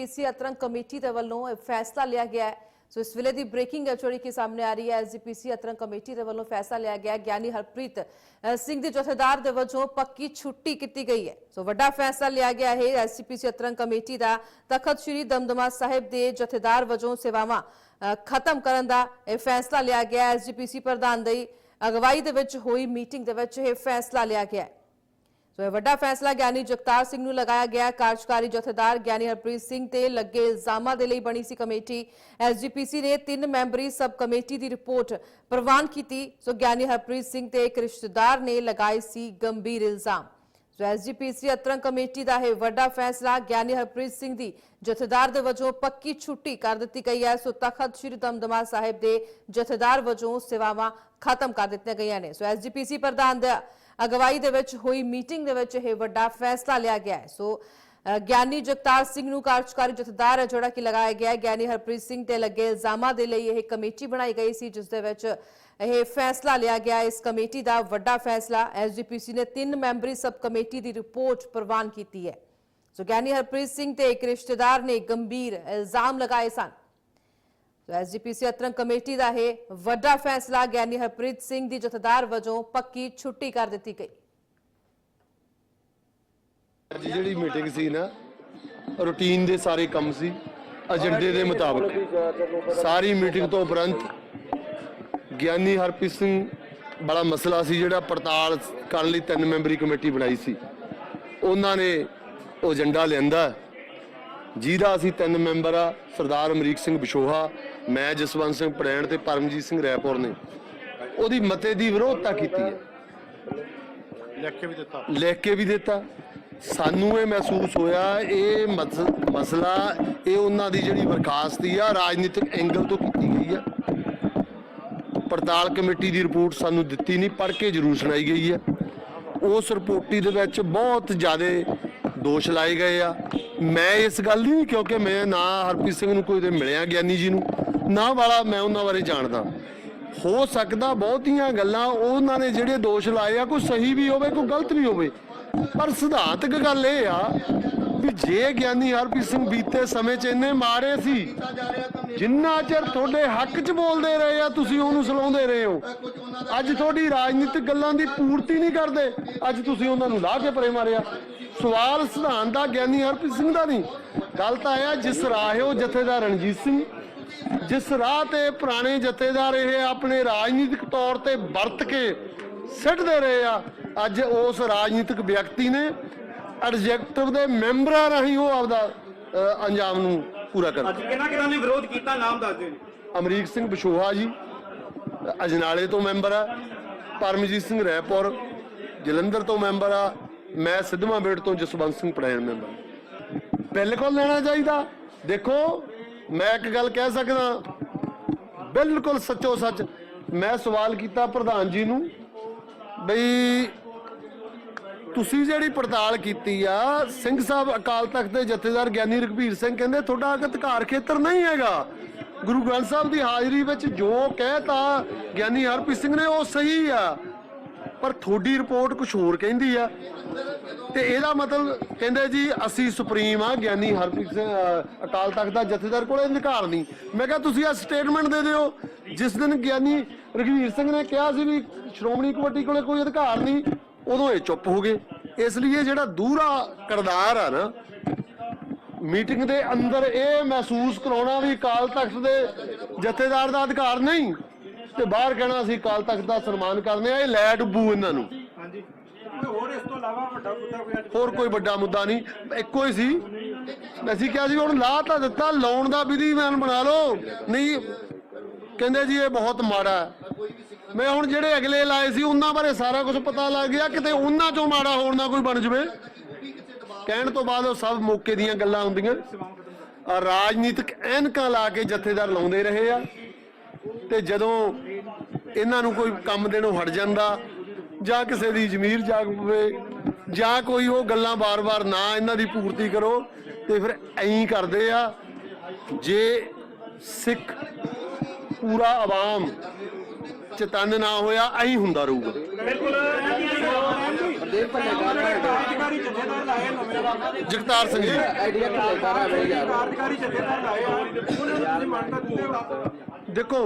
SGPC ਅਤਰੰਗ committee ਦੇ ਵੱਲੋਂ ਇਹ ਫੈਸਲਾ ਲਿਆ ਗਿਆ ਹੈ। ਸੋ ਇਸ ਵੇਲੇ ਦੀ ਬ੍ਰੇਕਿੰਗ ਹੈ ਜਿਹੜੀ ਕਿ ਸਾਹਮਣੇ ਆ ਰਹੀ ਹੈ ਐਸਜੀਪੀਸੀ ਅਤਰੰਗ ਕਮੇਟੀ ਦੇ ਵੱਲੋਂ ਫੈਸਲਾ ਲਿਆ ਗਿਆ ਹੈ। ਗਿਆਨੀ ਹਰਪ੍ਰੀਤ ਅ, ਸਿੰਘ ਦੇ ਜਥੇਦਾਰ ਦੇ ਵਜੋਂ ਪੱਕੀ ਛੁੱਟੀ ਕੀਤੀ ਗਈ ਹੈ। ਸੋ ਵੱਡਾ ਫੈਸਲਾ ਲਿਆ ਗਿਆ ਹੈ ਐਸਜੀਪੀਸੀ ਅਤਰੰਗ ਕਮੇਟੀ ਦਾ। ਤਖਤ ਸ੍ਰੀ ਦਮਦਮਾ ਸਾਹਿਬ ਦੇ ਜਥੇਦਾਰ ਵਜੋਂ ਸੇਵਾਵਾਂ ਅ, ਖਤਮ ਕਰਨ ਦਾ ਇਹ ਫੈਸਲਾ ਲਿਆ ਗਿਆ ਹੈ। ਐਸਜੀਪੀਸੀ ਪ੍ਰਧਾਨ ਦੀ ਅਗਵਾਈ ਦੇ ਵਿੱਚ ਹੋਈ ਮੀਟਿੰਗ ਦੇ ਵਿੱਚ ਇਹ ਫੈਸਲਾ ਲਿਆ ਗਿਆ ਹੈ। ਸੋ ਇਹ ਵੱਡਾ ਫੈਸਲਾ ਗਿਆਨੀ ਜਗਤਾਰ ਸਿੰਘ ਨੂੰ ਲਗਾਇਆ ਗਿਆ ਕਾਰਜਕਾਰੀ ਜਥੇਦਾਰ ਗਿਆਨੀ ਹਰਪ੍ਰੀਤ ਸਿੰਘ ਤੇ ਲੱਗੇ ਇਲਜ਼ਾਮਾਂ ਦੇ ਲਈ ਬਣੀ ਸੀ ਕਮੇਟੀ ਐਸਜੀਪੀਸੀ ਨੇ ਤਿੰਨ ਮੈਂਬਰੀ ਸਬ ਕਮੇਟੀ ਦੀ ਰਿਪੋਰਟ ਪ੍ਰਵਾਨ ਕੀਤੀ ਸੋ ਗਿਆਨੀ ਹਰਪ੍ਰੀਤ ਸਿੰਘ ਤੇ ਇੱਕ ਰਿਸ਼ਤੇਦਾਰ ਨੇ ਲਗਾਏ ਸੀ ਗੰਭੀਰ ਇਲਜ਼ਾਮ ਸੋ ਐਸਜੀਪੀਸੀ ਅਤਰੰਗ ਕਮੇਟੀ ਦਾ ਇਹ ਵੱਡਾ ਫੈਸਲਾ ਗਿਆਨੀ ਹਰਪ੍ਰੀਤ ਸਿੰਘ ਦੀ ਜਥੇਦਾਰ ਦੇ ਵਜੋਂ ਪੱਕੀ ਛੁੱਟੀ ਕਰ ਦਿੱਤੀ ਗਈ ਹੈ ਸੋ ਤਖਤ ਸ੍ਰੀ ਦਮਦਮਾ ਸਾਹਿਬ ਦੇ ਜਥੇਦਾਰ ਵਜੋਂ ਸੇਵਾਵਾਂ ਖਤਮ ਕਰ ਦਿੱਤੀਆਂ ਗਈਆਂ ਨੇ ਸੋ ਐਸਜੀਪੀਸੀ ਪ੍ਰਧਾਨ ਦਾ ਅਗਵਾਈ ਦੇ ਵਿੱਚ ਹੋਈ ਮੀਟਿੰਗ ਦੇ ਵਿੱਚ ਇਹ ਵੱਡਾ ਫੈਸਲਾ ਲਿਆ ਗਿਆ ਹੈ। ਸੋ ਗਿਆਨੀ ਜਗਤਾਰ ਸਿੰਘ ਨੂੰ ਕਾਰਜਕਾਰੀ ਜਥੇਦਾਰ ਹੈ, ਜਿਹੜਾ ਕਿ ਲਗਾਇਆ ਗਿਆ ਹੈ। ਗਿਆਨੀ ਹਰਪ੍ਰੀਤ ਸਿੰਘ ਤੇ ਲੱਗੇ ਇਲਜ਼ਾਮਾਂ ਦੇ ਲਈ ਇਹ ਕਮੇਟੀ ਬਣਾਈ ਗਈ ਸੀ, ਜਿਸ ਦੇ ਵਿੱਚ ਇਹ ਫੈਸਲਾ ਲਿਆ ਗਿਆ। ਇਸ ਕਮੇਟੀ ਦਾ ਵੱਡਾ ਫੈਸਲਾ ਐਸਜੀਪੀਸੀ ਨੇ ਤਿੰਨ ਮੈਂਬਰੀ ਸਬ ਕਮੇਟੀ ਦੀ ਰਿਪੋਰਟ ਪ੍ਰਵਾਨ ਕੀਤੀ ਹੈ। ਸੋ, ਗਿਆਨੀ ਹਰਪ੍ਰੀਤ ਸਿੰਘ ਤੇ ਇੱਕ ਰਿਸ਼ਤੇਦਾਰ ਨੇ ਗੰਭੀਰ ਇਲਜ਼ਾਮ ਲਗਾਏ ਸਨ। ਸੋ ਐਸਜੀਪੀਸੀ ਅਤਰੰਗ ਕਮੇਟੀ ਦਾ ਇਹ ਵੱਡਾ ਫੈਸਲਾ ਗਿਆਨੀ ਹਰਪ੍ਰੀਤ ਸਿੰਘ ਦੀ ਜਥੇਦਾਰ ਵਜੋਂ ਪੱਕੀ ਛੁੱਟੀ ਕਰ ਦਿੱਤੀ ਗਈ ਅੱਜ ਜਿਹੜੀ ਮੀਟਿੰਗ ਸੀ ਨਾ ਰੂਟੀਨ ਦੇ ਸਾਰੇ ਕੰਮ ਸੀ ਏਜੰਡੇ ਦੇ ਮੁਤਾਬਕ ਸਾਰੀ ਮੀਟਿੰਗ ਤੋਂ ਉਪਰੰਤ ਗਿਆਨੀ ਹਰਪ੍ਰੀਤ ਸਿੰਘ ਬੜਾ ਮਸਲਾ ਸੀ ਜਿਹੜਾ ਪੜਤਾਲ ਕਰਨ ਲਈ ਤਿੰਨ ਮੈਂਬਰੀ ਕਮੇਟੀ ਬਣਾਈ ਸੀ ਉਹਨਾਂ ਨੇ ਉਹ ਏਜੰਡਾ ਲਿਆਂਦਾ ਜਿਹਦਾ ਅਸੀਂ ਤਿੰਨ ਮੈਂਬਰ ਆ ਸਰਦਾਰ ਅਮਰੀਕ ਸਿੰਘ ਬਿਸ਼ੋਹਾ ਮੈਂ ਜਸਵੰਤ ਸਿੰਘ ਪੜੈਣ ਤੇ ਪਰਮਜੀਤ ਸਿੰਘ ਰੈਪੁਰ ਨੇ। ਉਹਦੀ ਮਤੇ ਦੀ ਵਿਰੋਧਤਾ ਕੀਤੀ ਹੈ। ਲਿਖ ਕੇ ਵੀ ਦਿੱਤਾ। ਲਿਖ ਕੇ ਵੀ ਦਿੱਤਾ। ਸਾਨੂੰ ਇਹ ਮਹਿਸੂਸ ਹੋਇਆ ਇਹ ਮਸ- ਮਸਲਾ ਇਹ ਉਹਨਾਂ ਦੀ ਜਿਹੜੀ ਬਰਖਾਸਤੀ ਆ ਰਾਜਨੀਤਿਕ ਐਂਗਲ ਤੋਂ ਕੀਤੀ ਗਈ ਆ। ਪੜਤਾਲ ਕਮੇਟੀ ਦੀ ਰਿਪੋਰਟ ਸਾਨੂੰ ਦਿੱਤੀ ਨਹੀਂ ਪੜ੍ਹ ਕੇ ਜ਼ਰੂਰ ਸੁਣਾਈ ਗਈ ਆ ਉਸ ਰਿਪੋਰਟੀ ਦੇ ਵਿੱਚ ਬਹੁਤ ਜ਼ਿਆਦਾ ਦੋਸ਼ ਲਾਏ ਗਏ ਆ। ਮੈਂ ਇਸ ਗੱਲ ਦੀ ਕਿਉਂਕਿ ਮੈਂ ਨਾ ਹਰਪ੍ਰੀਤ ਸਿੰਘ ਨੂੰ ਕੋਈ ਦੇ ਮਿਲਿਆ ਗਿਆਨੀ ਜੀ ਨੂੰ, ਨਾ ਵਾਲਾ ਮੈਂ ਉਹਨਾਂ ਬਾਰੇ ਜਾਣਦਾ। ਹੋ ਸਕਦਾ ਬਹੁਤੀਆਂ ਗੱਲਾਂ ਉਹਨਾਂ ਨੇ ਜਿਹੜੇ ਦੋਸ਼ ਲਾਏ ਆ, ਕੋਈ ਸਹੀ ਵੀ ਹੋਵੇ, ਕੋਈ ਗਲਤ ਵੀ ਹੋਵੇ। ਪਰ ਸਿਧਾਂਤਕ ਗੱਲ ਇਹ ਆ ਵੀ ਜੇ ਗਿਆਨੀ ਹਰਪ੍ਰੀਤ ਸਿੰਘ ਬੀਤੇ ਸਮੇਂ 'ਚ ਇੰਨੇ ਮਾਰੇ ਸੀ, ਜਿੰਨਾ ਚਿਰ ਤੁਹਾਡੇ ਹੱਕ 'ਚ ਬੋਲਦੇ ਰਹੇ ਆ, ਤੁਸੀਂ ਉਹਨੂੰ ਸਲਾਉਂਦੇ ਰਹੇ ਹੋ। ਅੱਜ ਤੁਹਾਡੀ ਰਾਜਨੀਤਿਕ ਗੱਲਾਂ ਦੀ ਪੂਰਤੀ ਨਹੀਂ ਕਰਦੇ, ਅੱਜ ਤੁਸੀਂ ਉਹਨਾਂ ਨੂੰ ਲਾਹ ਕੇ ਪਰੇ ਮਾਰਿਆ। ਸਵਾਲ ਸਿਧਾਂਤ ਦਾ ਗਿਆਨੀ ਹਰਪ੍ਰੀਤ ਸਿੰਘ ਦਾ ਨਹੀਂ। ਗੱਲ ਤਾਂ ਇਹ ਆ ਜਿਸ ਰਾਹੇ ਉਹ ਜਥੇਦਾਰ ਰਣਜੀਤ ਸਿੰਘ। ਜਿਸ ਰਾਹ ਤੇ ਪੁਰਾਣੇ ਜਥੇਦਾਰ ਇਹ ਆਪਣੇ ਰਾਜਨੀਤਿਕ ਤੌਰ ਤੇ ਵਰਤ ਕੇ ਸਿੱਟਦੇ ਰਹੇ ਆ ਅੱਜ ਉਸ ਰਾਜਨੀਤਿਕ ਵਿਅਕਤੀ ਨੇ ਐਡਜੈਕਟਿਵ ਦੇ ਮੈਂਬਰਾਂ ਰਾਹੀਂ ਉਹ ਆਪਦਾ ਅੰਜਾਮ ਨੂੰ ਪੂਰਾ ਕਰ ਅੱਜ ਕਿਹਨਾਂ ਕਿਹਨਾਂ ਨੇ ਵਿਰੋਧ ਕੀਤਾ? ਨਾਮ ਦੱਸ ਦਿਓ ਜੀ। ਅਮਰੀਕ ਸਿੰਘ ਬਿਸ਼ੋਹਾ ਜੀ ਅਜਨਾਲੇ ਤੋਂ ਮੈਂਬਰ ਆ ਪਰਮਜੀਤ ਸਿੰਘ ਰੈਪੁਰ ਜਲੰਧਰ ਤੋਂ ਮੈਂਬਰ ਆ ਮੈਂ ਸਿੱਧਵਾਂ ਬੇੜ ਤੋਂ ਜਸਵੰਤ ਸਿੰਘ ਪੜੈਣ ਮੈਂਬਰ। ਬਿਲਕੁਲ ਲੈਣਾ ਚਾਹੀਦਾ? ਦੇਖੋ, ਮੈਂ ਇੱਕ ਗੱਲ ਕਹਿ ਸਕਦਾ। ਬਿਲਕੁਲ ਸੱਚੋ ਸੱਚ, ਮੈਂ ਸਵਾਲ ਕੀਤਾ ਪ੍ਰਧਾਨ ਜੀ ਨੂੰ ਬਈ ਤੁਸੀਂ ਜਿਹੜੀ ਪੜਤਾਲ ਕੀਤੀ ਆ, ਸਿੰਘ ਸਾਹਿਬ ਅਕਾਲ ਤਖਤ ਦੇ ਜਥੇਦਾਰ ਗਿਆਨੀ ਰਘਬੀਰ ਸਿੰਘ ਕਹਿੰਦੇ ਤੁਹਾਡਾ ਅਧਿਕਾਰ ਖੇਤਰ ਨਹੀਂ ਹੈਗਾ। ਗੁਰੂ ਗ੍ਰੰਥ ਸਾਹਿਬ ਦੀ ਹਾਜ਼ਰੀ ਵਿੱਚ ਜੋ ਕਹਿਤਾ ਗਿਆਨੀ ਹਰਪ੍ਰੀਤ ਸਿੰਘ ਨੇ, ਉਹ ਸਹੀ ਆ। ਪਰ ਤੁਹਾਡੀ ਰਿਪੋਰਟ ਕੁਝ ਹੋਰ ਕਹਿੰਦੀ ਆ। ਤੇ ਇਹਦਾ ਮਤਲਬ ਕਹਿੰਦੇ ਜੀ, ਅਸੀਂ ਸੁਪਰੀਮ ਆ, ਗਿਆਨੀ ਹਰਪ੍ਰੀਤ ਸਿੰਘ ਅਕਾਲ ਤਖਤ ਦਾ ਜਥੇਦਾਰ ਕੋਲ ਅਧਿਕਾਰ ਨਹੀਂ। ਮੈਂ ਕਿਹਾ, ਤੁਸੀਂ ਆ ਸਟੇਟਮੈਂਟ ਦੇ ਦਿਓ। ਜਿਸ ਦਿਨ ਗਿਆਨੀ ਰਘਵੀਰ ਸਿੰਘ ਨੇ ਕਿਹਾ ਸੀ ਵੀ ਸ਼੍ਰੋਮਣੀ ਕਮੇਟੀ ਕੋਲੇ ਕੋਈ ਅਧਿਕਾਰ ਨਹੀਂ, ਉਦੋਂ ਇਹ ਚੁੱਪ ਹੋ ਗਏ। ਇਸ ਲਈ ਇਹ ਜਿਹੜਾ ਦੂਰਾ ਕਰਦਾਰ ਆ ਨਾ, ਮੀਟਿੰਗ ਦੇ ਅੰਦਰ ਇਹ ਮਹਿਸੂਸ ਕਰਾਉਣਾ ਵੀ ਅਕਾਲ ਤਖਤ ਦੇ ਜਥੇਦਾਰ ਦਾ ਅਧਿਕਾਰ ਨਹੀਂ। ਤੇ ਬਾਹਰ ਕਹਿਣਾ ਅਸੀਂ ਅਕਾਲ ਤਖਤ ਦਾ ਸਨਮਾਨ ਕਰਨੇ ਆ ਇਹ ਲੈ ਡੁੱਬੂ ਇਹਨਾਂ ਨੂੰ। ਹਾਂਜੀ। ਹੋਰ ਇਸ ਤੋਂ ਇਲਾਵਾ ਵੱਡਾ ਮੁੱਦਾ ਕੋਈ ਅੱਜ ਹੋਰ ਕੋਈ ਵੱਡਾ ਮੁੱਦਾ ਨਹੀਂ ਇੱਕੋ ਹੀ ਸੀ। ਅਸੀਂ ਕਿਹਾ ਸੀ ਹੁਣ ਲਾ ਤਾਂ ਦਿੱਤਾ ਲਾਉਣ ਦਾ ਵਿਧੀਵਾਨ ਬਣਾ ਲਓ। ਨਹੀਂ ਕਹਿੰਦੇ ਜੀ ਇਹ ਬਹੁਤ ਮਾੜਾ ਹੈ। ਮੈਂ ਹੁਣ ਜਿਹੜੇ ਅਗਲੇ ਲਾਏ ਸੀ ਉਹਨਾਂ ਬਾਰੇ ਸਾਰਾ ਕੁਝ ਪਤਾ ਲੱਗ ਗਿਆ ਕਿਤੇ ਉਹਨਾਂ ਚੋਂ ਮਾੜਾ ਹੋਰ ਨਾ ਕੋਈ ਬਣ ਜਵੇ। ਕਹਿਣ ਤੋਂ ਬਾਅਦ ਉਹ ਸਭ ਮੌਕੇ ਦੀਆਂ ਗੱਲਾਂ ਹੁੰਦੀਆਂ। ਆ ਰਾਜਨੀਤਿਕ ਐਨਕਾਂ ਲਾ ਕੇ ਜਥੇਦਾਰ ਲਾਉਂਦੇ ਰਹੇ ਆ। ਤੇ ਜਦੋਂ ਇਹਨਾਂ ਨੂੰ ਕੋਈ ਕੰਮ ਦੇਣੋਂ ਹਟ ਜਾਂਦਾ ਜਾਂ ਕਿਸੇ ਦੀ ਜ਼ਮੀਰ ਜਾਗ ਪਵੇ ਜਾਂ ਕੋਈ ਉਹ ਗੱਲਾਂ ਬਾਰ-ਬਾਰ ਨਾ ਇਹਨਾਂ ਦੀ ਪੂਰਤੀ ਕਰੋ ਤੇ ਫਿਰ ਐਂ ਕਰਦੇ ਆ ਜੇ ਸਿੱਖ ਪੂਰਾ ਆਵਾਮ ਚਤਨ ਨਾ ਹੋਇਆ ਐਂ ਹੁੰਦਾ ਰਹੂਗਾ। ਜਗਤਾਰ ਸਿੰਘ ਜੀ। ਦੇਖੋ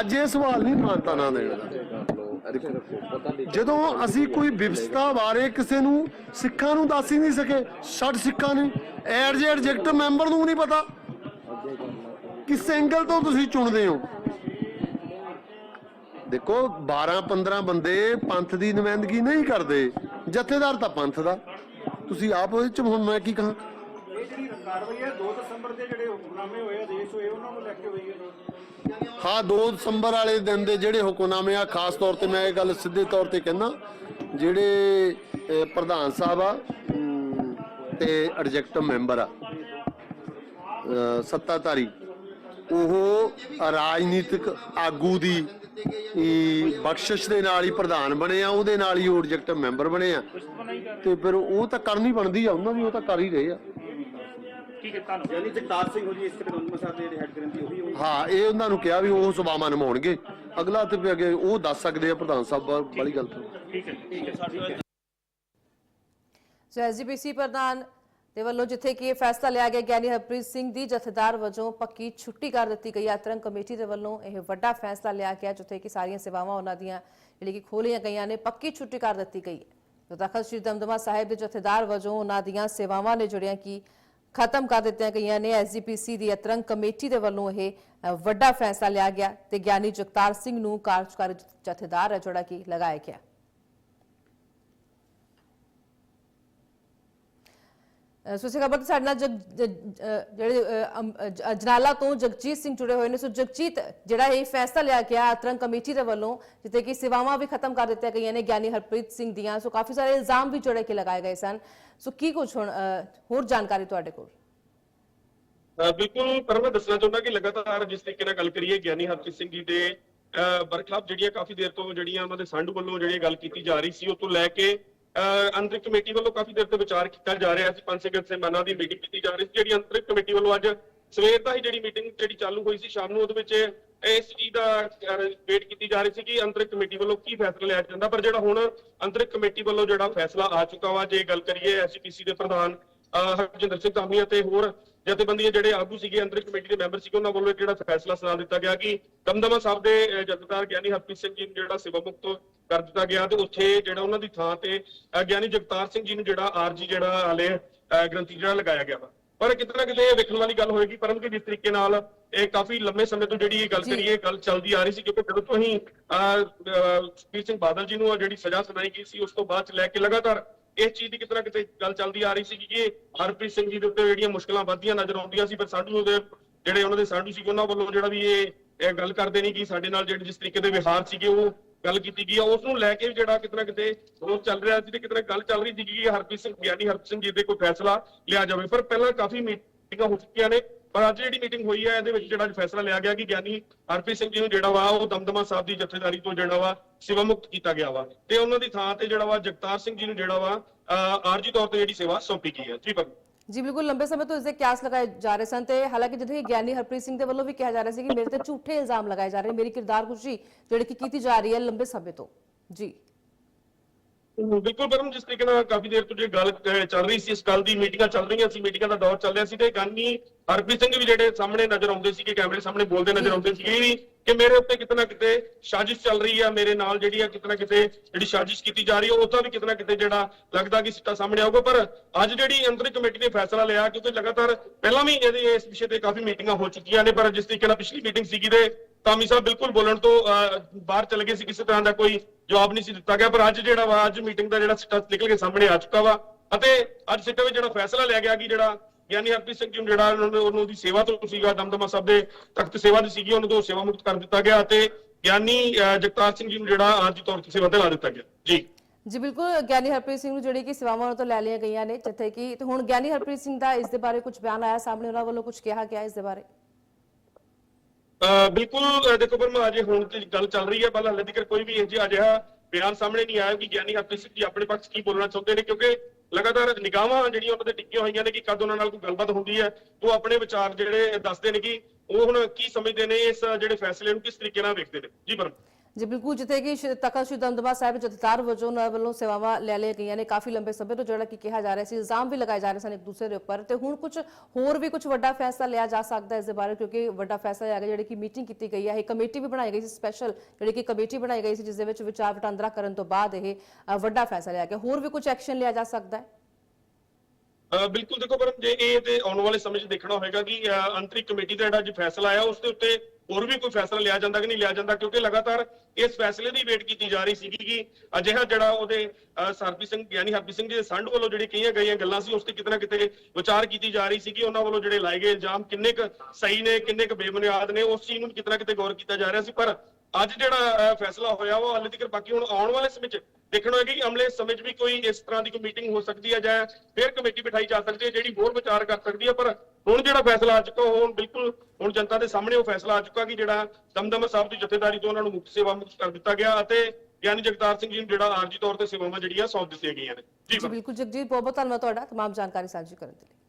ਅੱਜ ਇਹ ਸਵਾਲ ਨਹੀਂ ਮਾਨਤਾ ਨਾ ਦੇਣ ਜਦੋਂ ਅਸੀਂ ਕੋਈ ਵਿਵਸਥਾ ਬਾਰੇ ਕਿਸੇ ਨੂੰ, ਸਿੱਖਾਂ ਨੂੰ ਦੱਸ ਹੀ ਨਹੀਂ ਸਕੇ, ਛੱਡ ਸਿੱਖਾਂ ਨੇ, ਐਡ ਜੇ ਐਡਜੈਕਟ ਮੈਂਬਰ ਨੂੰ ਨਹੀਂ ਪਤਾ। ਕਿਸ ਐਂਗਲ ਤੋਂ ਤੁਸੀਂ ਚੁਣਦੇ ਹੋ? ਦੇਖੋ 12 15 ਬੰਦੇ ਪੰਥ ਦੀ ਨੁਮਾਇੰਦਗੀ ਨਹੀਂ ਕਰਦੇ। ਜਥੇਦਾਰ ਤਾਂ ਪੰਥ ਦਾ। ਤੁਸੀਂ ਆਪ ਉਹਦੇ ਚ ਹੁਣ ਮੈਂ ਕੀ ਕਹਾਂ? ਕਾਰਵਾਈ ਹੈ? 2 ਦਸੰਬਰ ਦੇ ਜਿਹੜੇ ਹੁਕਮਨਾਮੇ ਹੋਏ ਆਦੇਸ਼ ਹੋਏ, ਉਹਨਾਂ ਨੂੰ ਲੈ ਕੇ ਹੋਈ ਹੈ। ਹਾਂ 2 ਦਸੰਬਰ ਵਾਲੇ ਦਿਨ ਦੇ ਜਿਹੜੇ ਹੁਕਮਨਾਮੇ ਆ, ਖਾਸ ਤੌਰ ਤੇ ਮੈਂ ਇਹ ਗੱਲ ਸਿੱਧੇ ਤੌਰ ਤੇ ਕਹਿੰਦਾ, ਜਿਹੜੇ ਪ੍ਰਧਾਨ ਸਾਹਿਬ ਆ ਤੇ ਐਡਜੈਕਟਿਵ ਮੈਂਬਰ ਆ ਸੱਤਾਧਾਰੀ, ਉਹ ਰਾਜਨੀਤਿਕ ਆਗੂ ਦੀ ਬਖਸ਼ਿਸ਼ ਦੇ ਨਾਲ ਹੀ ਪ੍ਰਧਾਨ ਬਣੇ ਆ, ਉਹਦੇ ਨਾਲ ਹੀ ਉਹ ਐਡਜੈਕਟਿਵ ਮੈਂਬਰ ਬਣੇ ਆ। ਤੇ ਫਿਰ ਉਹ ਤਾਂ ਕਰਨੀ ਬਣਦੀ ਆ, ਉਹਨਾਂ ਦੀ ਉਹ ਤਾਂ ਕਰ ਹੀ ਰਹੇ ਆ। ਯਾਨੀ ਜਗਤਾਰ ਸਿੰਘ ਹੋ ਜੀ ਇਸ ਤੇ ਕਾਨੂੰਨ ਸਾਹਿਬ ਦੇ ਜਿਹੜੇ ਹੈੱਡ ਗ੍ਰੰਥੀ ਉਹ ਵੀ ਹਾਂ ਇਹ ਉਹਨਾਂ ਨੂੰ ਕਿਹਾ ਵੀ ਉਹ ਸਭਾਵਾਂ ਨਿਭਾਉਣਗੇ। ਅਗਲਾ ਤੇ ਫਿਰ ਅੱਗੇ ਉਹ ਦੱਸ ਸਕਦੇ ਆ ਪ੍ਰਧਾਨ ਸਾਹਿਬ ਵਾਲੀ ਗੱਲ ਤੋਂ। ਸੋ ਐਸਜੀਪੀਸੀ ਪ੍ਰਧਾਨ ਦੇ ਵੱਲੋਂ ਜਿੱਥੇ ਕਿ ਇਹ ਫੈਸਲਾ ਲਿਆ ਗਿਆ ਗਿਆਨੀ ਹਰਪ੍ਰੀਤ ਸਿੰਘ ਦੀ ਜਥੇਦਾਰ ਵਜੋਂ ਪੱਕੀ ਛੁੱਟੀ ਕਰ ਦਿੱਤੀ ਗਈ। ਹੈ ਤਰੰਗ ਕਮੇਟੀ ਦੇ ਵੱਲੋਂ ਇਹ ਵੱਡਾ ਫੈਸਲਾ ਲਿਆ ਗਿਆ ਜਿੱਥੇ ਕਿ ਸਾਰੀਆਂ ਸੇਵਾਵਾਂ ਉਹਨਾਂ ਦੀਆਂ ਜਿਹੜੀ ਕਿ ਖੋਲੀਆਂ ਗਈਆਂ ਨੇ ਪੱਕੀ ਛੁੱਟੀ ਕਰ ਦਿੱਤੀ ਗਈ ਹੈ। ਜੋ ਤਖਤ ਸ੍ਰੀ ਦਮਦਮਾ ਸਾਹਿਬ ਦੇ ਜਥੇਦਾਰ ਵਜੋਂ ਉਹਨਾਂ ਦੀਆਂ ਸੇਵਾਵਾਂ ਨੇ ਜਿਹੜੀਆਂ ਕਿ ਖਤਮ ਕਰ ਦਿੱਤੀਆਂ ਗਈਆਂ ਨੇ। ਐਸਜੀਪੀਸੀ ਦੀ ਅਤਰੰਗ ਕਮੇਟੀ ਦੇ ਵੱਲੋਂ ਇਹ ਵੱਡਾ ਫੈਸਲਾ ਲਿਆ ਗਿਆ ਤੇ ਗਿਆਨੀ ਜਗਤਾਰ ਸਿੰਘ ਨੂੰ ਕਾਰਜਕਾਰੀ ਜਥੇਦਾਰ ਹੈ ਜਿਹੜਾ ਕਿ ਲਗਾਇਆ ਗਿਆ। ਸੋ ਇਸੇ ਖਬਰ ਸਾਡੇ ਨਾਲ ਜਿਹੜੇ ਅਜਨਾਲਾ ਤੋਂ ਜਗਜੀਤ ਸਿੰਘ ਜੁੜੇ ਹੋਏ ਨੇ। ਸੋ ਜਗਜੀਤ ਜਿਹੜਾ ਇਹ ਫੈਸਲਾ ਲਿਆ ਗਿਆ ਅਤਰੰਗ ਕਮੇਟੀ ਦੇ ਵੱਲੋਂ ਜਿੱਤੇ ਕਿ ਸੇਵਾਵਾਂ ਵੀ ਖਤਮ ਕਰ ਦਿੱਤੀਆਂ ਗਈਆਂ ਨੇ ਗਿਆਨੀ ਹਰਪ੍ਰੀਤ ਸਿੰਘ ਦੀਆਂ ਸੋ ਕਾਫੀ ਸਾਰੇ ਇਲਜ਼ਾਮ ਵੀ ਜਿਹੜੇ ਕਿ ਲਗਾਏ ਗਏ ਸਨ। ਸੋ ਕੀ ਕੁਝ ਹੋਰ ਜਾਣਕਾਰੀ ਤੁਹਾਡੇ ਕੋਲ? ਬਿਲਕੁਲ ਪਰ ਮੈਂ ਦੱਸਣਾ ਚਾਹੁੰਦਾ ਕਿ ਲਗਾਤਾਰ ਜਿਸ ਤਰੀਕੇ ਨਾਲ ਗੱਲ ਕਰੀਏ ਗਿਆਨੀ ਹਰਪ੍ਰੀਤ ਸਿੰਘ ਜੀ ਦੇ ਅਹ, ਬਰਖਲਾਫ ਜਿਹੜੀਆਂ ਕਾਫੀ ਦੇਰ ਤੋਂ ਜਿਹੜੀਆਂ ਉਹਨਾਂ ਦੇ ਸੰਢੂ ਵੱਲੋਂ ਜਿਹੜੀ ਗੱਲ ਕੀਤੀ ਜਾ ਰਹੀ ਸੀ ਉਹ ਤੋਂ ਲੈ ਕੇ ਅੰਤਰਿਕ ਕਮੇਟੀ ਵੱਲੋਂ ਕਾਫੀ ਦੇਰ ਤੋਂ ਵਿਚਾਰ ਕੀਤਾ ਜਾ ਰਿਹਾ ਸੀ, ਪੰਜ ਸਿਗਰ ਸਹਿਬਾਨਾਂ ਦੀ ਮੀਟਿੰਗ ਕੀਤੀ ਜਾ ਰਹੀ ਸੀ, ਜਿਹੜੀ ਅੰਤਰਿਕ ਕਮੇਟੀ ਵੱਲੋਂ ਅੱਜ ਸਵੇਰ ਦਾ ਹੀ ਜਿਹੜੀ ਮੀਟਿੰਗ ਜਿਹੜੀ ਚਾਲੂ ਹੋਈ ਸੀ, ਸ਼ਾਮ ਨੂੰ ਉਹਦੇ ਵਿੱਚ ਇਸ ਚੀਜ਼ ਦਾ ਵੇਟ ਕੀਤੀ ਜਾ ਰਹੀ ਸੀ ਕਿ ਅੰਤਰਿਕ ਕਮੇਟੀ ਵੱਲੋਂ ਕੀ ਫੈਸਲਾ ਲਿਆ ਜਾਂਦਾ, ਪਰ ਜਿਹੜਾ ਹੁਣ ਅੰਤਰਿਕ ਕਮੇਟੀ ਵੱਲੋਂ ਜਿਹੜਾ ਫੈਸਲਾ ਆ ਚੁੱਕਾ ਵਾ, ਜੇ ਗੱਲ ਕਰੀਏ ਐਸਪੀਸੀ ਦੇ ਪ੍ਰਧਾਨ, ਅਹ, ਹਰਜਿੰਦਰ ਸਿੰਘ ਧਾਮੀ ਅਤੇ ਹੋਰ ਜਥੇਬੰਦੀਆਂ ਜਿਹੜੇ ਆਗੂ ਸੀਗੇ ਅੰਤਰਿਕ ਕਮੇਟੀ ਦੇ ਮੈਂਬਰ ਸੀਗੇ, ਉਹਨਾਂ ਵੱਲੋਂ ਜਿਹੜਾ ਫੈਸਲਾ ਸੁਣਾ ਦਿੱਤਾ ਗਿਆ ਕਿ ਦਮਦਮਾ ਸਾਹਿਬ ਦੇ ਜਥੇਦਾਰ ਗਿਆਨੀ ਹਰਪ੍ਰੀਤ ਸਿੰਘ ਜੀ ਨੂੰ ਜਿਹੜਾ ਸੇਵਾ ਮੁਕਤ ਕਰ ਦਿੱਤਾ ਗਿਆ ਤੇ ਉੱਥੇ ਜਿਹੜਾ ਉਹਨਾਂ ਦੀ ਥਾਂ ਤੇ ਗਿਆਨੀ ਜਗਤਾਰ ਸਿੰਘ ਜੀ ਨੂੰ ਜਿਹੜਾ ਆਰਜੀ ਜਿਹੜਾ ਹਾਲੇ ਗ੍ਰੰਥੀ ਜਿਹੜਾ ਲਗਾਇਆ ਗਿਆ ਵਾ ਪਰ ਕਿਤੇ ਨਾ ਕਿਤੇ ਇਹ ਵੇਖਣ ਵਾਲੀ ਗੱਲ ਹੋਏਗੀ ਪਰਮ ਕਿ ਜਿਸ ਤਰੀਕੇ ਨਾਲ ਇਹ ਕਾਫੀ ਲੰਮੇ ਸਮੇਂ ਤੋਂ ਜਿਹੜੀ ਇਹ ਗੱਲ। ਕਰੀਏ ਗੱਲ ਚੱਲਦੀ ਆ ਰਹੀ ਸੀ ਕਿਉਂਕਿ ਜਦੋਂ ਤੋਂ ਹੀ ਸੁਖਬੀਰ ਸਿੰਘ ਬਾਦਲ ਜੀ ਨੂੰ ਜਿਹੜੀ ਸਜ਼ਾ ਸੁਣਾਈ ਗਈ ਸੀ ਉਸ ਤੋਂ ਬਾਅਦ ਚ ਲੈ ਕੇ ਲਗਾਤਾਰ ਇਸ ਚੀਜ਼ ਦੀ ਕਿਤੇ ਨਾ ਕਿਤੇ ਗੱਲ ਚੱਲਦੀ ਆ ਰਹੀ ਸੀ ਕਿ ਇਹ ਹਰਪ੍ਰੀਤ ਸਿੰਘ ਜੀ ਦੇ ਉੱਤੇ ਜਿਹੜੀਆਂ ਮੁਸ਼ਕਲਾਂ ਵੱਧਦੀਆਂ ਨਜ਼ਰ ਆਉਂਦੀਆਂ ਸੀ ਪਰ ਸਾਡੂ ਦੇ ਜਿਹੜੇ ਉਹਨਾਂ ਦੇ ਸਾਡੂ ਸੀ ਉਹਨਾਂ ਵੱਲੋਂ ਜਿਹੜਾ ਵੀ ਇਹ ਇਹ ਗੱਲ ਕਰਦੇ ਨਹੀਂ ਕਿ ਸਾਡੇ ਨਾਲ ਜਿਹੜੇ ਜਿਸ ਤਰੀਕੇ ਦੇ ਵਿਹਾਰ ਸੀਗੇ ਉਹ ਗੱਲ ਕੀਤੀ ਗਈ ਆ ਉਸ ਨੂੰ ਲੈ ਕੇ ਵੀ ਜਿਹੜਾ ਕਿਤੇ ਨਾ ਕਿਤੇ ਰੋਸ ਚੱਲ ਰਿਹਾ ਸੀ ਤੇ ਕਿਤੇ ਨਾ ਗੱਲ ਚੱਲ ਰਹੀ ਸੀ ਕਿ ਹਰਪ੍ਰੀਤ ਸਿੰਘ ਗਿਆਨੀ ਹਰਪ੍ਰੀਤ ਸਿੰਘ ਜੀ ਦੇ ਕੋਈ ਫੈਸਲਾ ਲਿਆ ਜਾਵੇ। ਪਰ ਪਹਿਲਾਂ ਕਾਫੀ ਮੀਟਿੰਗਾਂ ਹੋ ਚੁੱਕੀਆਂ ਨੇ ਪਰ ਅੱਜ ਜਿਹੜੀ ਮੀਟਿੰਗ ਹੋਈ ਹੈ ਇਹਦੇ ਵਿੱਚ ਜਿਹੜਾ ਅੱਜ ਫੈਸਲਾ ਲਿਆ ਗਿਆ ਕਿ ਗਿਆਨੀ ਹਰਪ੍ਰੀਤ ਸਿੰਘ ਜੀ ਨੂੰ ਜਿਹੜਾ ਵਾ ਉਹ ਦਮਦਮਾ ਸਾਹਿਬ ਦੀ ਜਥੇਦਾਰੀ ਤੋਂ ਜਿਹੜਾ ਵਾ ਸੇਵਾ ਮੁਕਤ ਕੀਤਾ ਗਿਆ ਵਾ। ਤੇ ਉਹਨਾਂ ਦੀ ਥਾਂ ਤੇ ਜਿਹੜਾ ਵਾ ਜਗਤਾਰ ਸਿੰਘ ਜੀ ਨੂੰ ਜਿਹੜਾ ਵਾ ਅਹ, ਆਰਜੀ ਤੌਰ ਤੇ ਜਿਹੜੀ ਸੇਵਾ ਸੌਂਪੀ ਗਈ ਹੈ। ਜੀ। ਪਰ ਜੀ, ਬਿਲਕੁਲ ਲੰਬੇ ਸਮੇਂ ਤੋਂ ਇਸ ਦੇ ਕਿਆਸ ਲਗਾਏ ਜਾ ਰਹੇ ਸਨ ਤੇ ਹਾਲਾਂਕਿ ਜਦੋਂ ਇਹ ਗਿਆਨੀ ਹਰਪ੍ਰੀਤ ਸਿੰਘ ਦੇ ਵੱਲੋਂ ਵੀ ਕਿਹਾ ਜਾ ਰਿਹਾ ਸੀ ਕਿ ਮੇਰੇ ਤੇ ਝੂਠੇ ਇਲਜ਼ਾਮ ਲਗਾਏ ਜਾ ਰਹੇ ਮੇਰੀ ਕਿਰਦਾਰਕੁਸ਼ੀ ਜਿਹੜੀ ਕਿ ਕੀਤੀ ਜਾ ਰਹੀ ਹੈ ਲੰਬੇ ਸਮੇਂ ਤੋਂ। ਜੀ। ਬਿਲਕੁਲ ਪਰਮ ਜਿਸ ਤਰੀਕੇ ਨਾਲ ਕਾਫੀ ਦੇਰ ਤੋਂ ਜੇ ਗੱਲ ਚੱਲ ਰਹੀ ਸੀ, ਇਸ ਗੱਲ ਦੀ ਮੀਟਿੰਗਾਂ ਚੱਲ ਰਹੀਆਂ ਸੀ, ਮੀਟਿੰਗਾਂ ਦਾ ਦੌਰ ਚੱਲ ਰਿਹਾ ਸੀ ਤੇ ਗਾਨੀ ਹਰਪ੍ਰੀਤ ਸਿੰਘ ਵੀ ਜਿਹੜੇ ਸਾਹਮਣੇ ਨਜ਼ਰ ਆਉਂਦੇ ਸੀਗੇ ਕੈਮਰੇ ਸਾਹਮਣੇ ਬੋਲਦੇ ਨਜ਼ਰ ਆਉਂਦੇ ਸੀਗੇ ਕਿ ਮੇਰੇ ਉੱਤੇ ਕਿਤੇ ਨਾ ਕਿਤੇ ਸਾਜ਼ਿਸ਼ ਚੱਲ ਰਹੀ ਆ ਮੇਰੇ ਨਾਲ ਜਿਹੜੀ ਆ ਕਿਤੇ ਨਾ ਕਿਤੇ ਜਿਹੜੀ ਸਾਜ਼ਿਸ਼ ਕੀਤੀ ਜਾ ਰਹੀ ਆ ਉਹ ਵੀ ਕਿਤੇ ਨਾ ਕਿਤੇ ਜਿਹੜਾ ਲੱਗਦਾ ਕਿ ਸਿੱਟਾ ਸਾਹਮਣੇ ਆਊਗਾ ਪਰ ਅੱਜ ਜਿਹੜੀ ਅੰਤਰਿਕ ਕਮੇਟੀ ਨੇ ਫੈਸਲਾ ਲਿਆ ਕਿਉਂਕਿ ਲਗਾਤਾਰ ਪਹਿਲਾਂ ਵੀ ਇਹਦੇ ਇਸ ਵਿਸ਼ੇ ਤੇ ਕਾਫੀ ਮੀਟਿੰਗਾਂ ਹੋ ਚੁੱਕੀਆਂ ਨੇ ਪਰ ਜਿਸ ਤਰੀਕੇ ਨਾਲ ਪਿਛਲੀ ਮੀਟਿੰਗ ਸੀਗੀ ਦੇ ਤਾਮੀ ਸਾਹਿਬ ਬਿਲਕੁਲ ਬੋਲਣ ਤੋਂ ਅਹ, ਬਾਹਰ ਚਲੇ ਗਏ ਸੀ ਕਿਸੇ ਤਰ੍ਹਾਂ ਦਾ ਕੋਈ ਜਵਾਬ ਨਹੀਂ ਸੀ ਦਿੱਤਾ ਗਿਆ ਪਰ ਅੱਜ ਜਿਹੜਾ ਵਾ ਅੱਜ ਮੀਟਿੰਗ ਦਾ ਜਿਹੜਾ ਸਿੱਟਾ ਨਿਕਲ ਕੇ ਸਾਹਮਣੇ ਆ ਚੁੱਕਾ ਵਾ। ਅਤੇ ਅੱਜ ਸਿੱਟੇ ਵਿੱਚ ਜਿਹੜਾ ਫੈਸਲਾ ਲਿਆ ਗਿਆ ਕਿ ਜਿਹੜਾ ਗਿਆਨੀ ਹਰਪ੍ਰੀਤ ਸਿੰਘ ਜੀ ਨੂੰ ਜਿਹੜਾ ਉਹਨਾਂ ਨੂੰ ਉਹਨੂੰ ਦੀ ਸੇਵਾ ਤੋਂ ਸੀਗਾ ਦਮਦਮਾ ਸਾਹਿਬ ਦੇ ਤਖਤ ਸੇਵਾ ਦੀ ਸੀਗੀ ਉਹਨੂੰ ਤੋਂ ਸੇਵਾ ਮੁਕਤ ਕਰ ਦਿੱਤਾ ਗਿਆ ਅਤੇ ਗਿਆਨੀ ਜਗਤਾਰ ਸਿੰਘ ਜੀ ਨੂੰ ਜਿਹੜਾ ਆਰਜੀ ਤੌਰ ਤੇ ਸੇਵਾ ਤੇ ਲਾ ਦਿੱਤਾ ਗਿਆ। ਜੀ। ਜੀ ਬਿਲਕੁਲ ਗਿਆਨੀ ਹਰਪ੍ਰੀਤ ਸਿੰਘ ਨੂੰ ਜਿਹੜੀ ਕਿ ਸੇਵਾਵਾਂ ਤੋਂ ਲੈ ਲਈਆਂ ਗਈਆਂ ਨੇ ਜਿੱਥੇ ਕਿ ਤੇ ਹੁਣ ਗਿਆਨੀ ਹਰਪ੍ਰੀਤ ਸਿੰਘ ਦਾ ਇਸ ਦੇ ਬਾਰੇ ਕੁਝ ਬਿਆਨ ਆਇਆ ਸਾਹਮਣੇ ਉਹਨਾਂ ਵੱਲੋਂ ਕੁਝ ਕਿਹਾ ਗਿਆ ਇਸ ਦੇ ਬਾਰੇ? ਬਿਲਕੁਲ ਦੇਖੋ ਪਰ ਮੈਂ ਅਜੇ ਹੁਣ ਤੇ ਗੱਲ ਚੱਲ ਰਹੀ ਹੈ ਪਰ ਹਾਲੇ ਤੱਕ ਕੋਈ ਵੀ ਇਹ ਜਿਹਾ ਅਜਿਹਾ ਬਿਆਨ ਸਾਹਮਣੇ ਨਹੀਂ ਆਇਆ ਕਿ ਗਿਆਨੀ ਹਰਪ੍ਰੀਤ ਸਿੰਘ ਜੀ ਆਪਣੇ ਪੱਖ ਕੀ ਬੋਲਣਾ ਚਾਹੁੰਦੇ ਨੇ ਕਿਉਂਕਿ ਲਗਾਤਾਰ ਨਿਗਾਹਾਂ ਜਿਹੜੀਆਂ ਉਹਨਾਂ ਤੇ ਟਿੱਕੀਆਂ ਹੋਈਆਂ ਨੇ ਕਿ ਕਦ ਉਹਨਾਂ ਨਾਲ ਕੋਈ ਗੱਲਬਾਤ ਹੁੰਦੀ ਹੈ, ਉਹ ਆਪਣੇ ਵਿਚਾਰ ਜਿਹੜੇ ਦੱਸਦੇ ਨੇ ਕਿ ਉਹ ਹੁਣ ਕੀ ਸਮਝਦੇ ਨੇ ਇਸ ਜਿਹੜੇ ਫੈਸਲੇ ਨੂੰ ਕਿਸ ਤਰੀਕੇ ਨਾਲ ਵੇਖਦੇ ਨੇ। ਜੀ ਪਰ ਜੀ ਬਿਲਕੁਲ ਜਿੱਥੇ ਕਿ ਤਖਤ ਸ਼੍ਰੀ ਦਮਦਮਾ ਸਾਹਿਬ ਜਥੇਦਾਰ ਵਜੋਂ ਉਹਨਾਂ ਵੱਲੋਂ ਸੇਵਾਵਾਂ ਲੈ ਲਈਆਂ ਗਈਆਂ ਨੇ ਕਾਫੀ ਲੰਬੇ ਸਮੇਂ ਤੋਂ ਜਿਹੜਾ ਕਿ ਕਿਹਾ ਜਾ ਰਿਹਾ ਸੀ ਇਲਜ਼ਾਮ ਵੀ ਲਗਾਏ ਜਾ ਰਹੇ ਸਨ ਇੱਕ ਦੂਸਰੇ ਦੇ ਉੱਪਰ। ਤੇ ਹੁਣ ਕੁਝ ਹੋਰ ਵੀ ਕੁਝ ਵੱਡਾ ਫੈਸਲਾ ਲਿਆ ਜਾ ਸਕਦਾ ਇਸ ਦੇ ਬਾਰੇ ਕਿਉਂਕਿ ਵੱਡਾ ਫੈਸਲਾ ਲਿਆ ਗਿਆ ਜਿਹੜੀ ਕਿ ਮੀਟਿੰਗ ਕੀਤੀ ਗਈ ਹੈ। ਇਹ ਕਮੇਟੀ ਵੀ ਬਣਾਈ ਗਈ ਸੀ ਸਪੈਸ਼ਲ ਜਿਹੜੀ ਕਿ ਕਮੇਟੀ ਬਣਾਈ ਗਈ ਸੀ ਜਿਸ ਦੇ ਵਿੱਚ ਵਿਚਾਰ ਵਟਾਂਦਰਾ ਕਰਨ ਤੋਂ ਬਾਅਦ ਇਹ ਵੱਡਾ ਫੈਸਲਾ ਲਿਆ ਗਿਆ। ਹੋਰ ਵੀ ਕੁਝ ਐਕਸ਼ਨ ਲਿਆ ਜਾ ਸਕਦਾ ਹੈ? ਬਿਲਕੁਲ ਦੇਖੋ ਪਰ ਜੇ ਇਹ ਤੇ ਆਉਣ ਵਾਲੇ ਸਮੇਂ 'ਚ ਦੇਖਣਾ ਹੋਏਗਾ ਕਿ ਅ, ਕਮੇਟੀ ਦਾ ਜਿਹੜਾ ਅੱਜ ਫੈਸਲਾ ਆਇਆ ਉਸ ਦੇ ਉੱਤੇ ਹੋਰ ਵੀ ਕੋਈ ਫੈਸਲਾ ਲਿਆ ਜਾਂਦਾ ਕਿ ਨਹੀਂ ਲਿਆ ਜਾਂਦਾ? ਕਿਉਂਕਿ ਲਗਾਤਾਰ ਇਸ ਫੈਸਲੇ ਦੀ ਵੇਟ ਕੀਤੀ ਜਾ ਰਹੀ ਸੀਗੀ ਕਿ ਅਜਿਹਾ ਜਿਹੜਾ ਉਹਦੇ ਅ, ਸਰਬਜੀਤ ਸਿੰਘ ਗਿਆਨੀ ਹਰਪ੍ਰੀਤ ਸਿੰਘ ਜੀ ਦੇ ਸੰਢ ਵੱਲੋਂ ਜਿਹੜੀ ਕਹੀਆਂ ਗਈਆਂ ਗੱਲਾਂ ਸੀ ਉਸ ਤੇ ਕਿਤੇ ਨਾ ਕਿਤੇ ਵਿਚਾਰ ਕੀਤੀ ਜਾ ਰਹੀ ਸੀਗੀ। ਉਹਨਾਂ ਵੱਲੋਂ ਜਿਹੜੇ ਲਾਏ ਗਏ ਇਲਜ਼ਾਮ ਕਿੰਨੇ ਕੁ ਸਹੀ ਨੇ ਕਿੰਨੇ ਕੁ ਬੇਬੁਨਿਆਦ ਨੇ ਉਸ ਚੀਜ਼ ਨੂੰ ਵੀ ਕਿਤੇ ਨਾ ਕਿਤੇ ਗੌਰ ਕੀਤਾ ਜਾ ਰਿਹਾ ਸੀ। ਪਰ ਅੱਜ ਜਿਹੜਾ ਅ, ਫੈਸਲਾ ਹੋਇਆ ਉਹ ਹਾਲੇ ਤੱਕ ਬਾਕੀ ਹੁਣ ਆਉਣ ਵਾਲੇ ਸਮੇਂ 'ਚ ਦੇਖਣਾ ਹੋਏਗਾ ਕਿ ਅਮਲੇ ਸਮੇਂ 'ਚ ਵੀ ਕੋਈ ਇਸ ਤਰ੍ਹਾਂ ਦੀ ਕੋਈ ਮੀਟਿੰਗ ਹੋ ਸਕਦੀ ਹੈ ਜਾਂ ਫਿਰ ਕਮੇਟੀ ਬਿਠਾਈ ਜਾ ਸਕਦੀ ਹੈ ਜਿਹੜੀ ਹੋਰ ਵਿਚਾਰ ਕਰ ਸਕਦੀ ਹੈ ਪਰ ਹੁਣ ਜਿਹੜਾ ਫੈਸਲਾ ਆ ਚੁੱਕਾ ਉਹ ਹੁਣ ਬਿਲਕੁਲ ਹੁਣ ਜਨਤਾ ਦੇ ਸਾਹਮਣੇ ਉਹ ਫੈਸਲਾ ਆ ਚੁੱਕਾ ਕਿ ਜਿਹੜਾ ਦਮਦਮਾ ਸਾਹਿਬ ਦੀ ਜਥੇਦਾਰੀ ਤੋਂ ਉਹਨਾਂ ਨੂੰ ਮੁਕਤ ਸੇਵਾ ਮੁਕਤ ਕਰ ਦਿੱਤਾ ਗਿਆ ਅਤੇ ਗਿਆਨੀ ਜਗਤਾਰ ਸਿੰਘ ਜੀ ਨੂੰ ਜਿਹੜਾ ਆਰਜੀ ਤੌਰ ਤੇ ਸੇਵਾਵਾਂ ਜਿਹੜੀਆਂ ਸੌਂਪ ਦਿੱਤੀਆਂ ਗਈਆਂ ਨੇ ਜੀ ਜੀ ਬਿਲਕੁਲ ਜਗਜੀਤ ਬਹੁਤ ਬਹੁਤ ਧੰਨਵਾਦ ਤੁਹਾਡਾ तमाम ਜਾਣਕਾਰੀ ਸਾਂਝੀ ਕਰਨ ਦੇ ਲਈ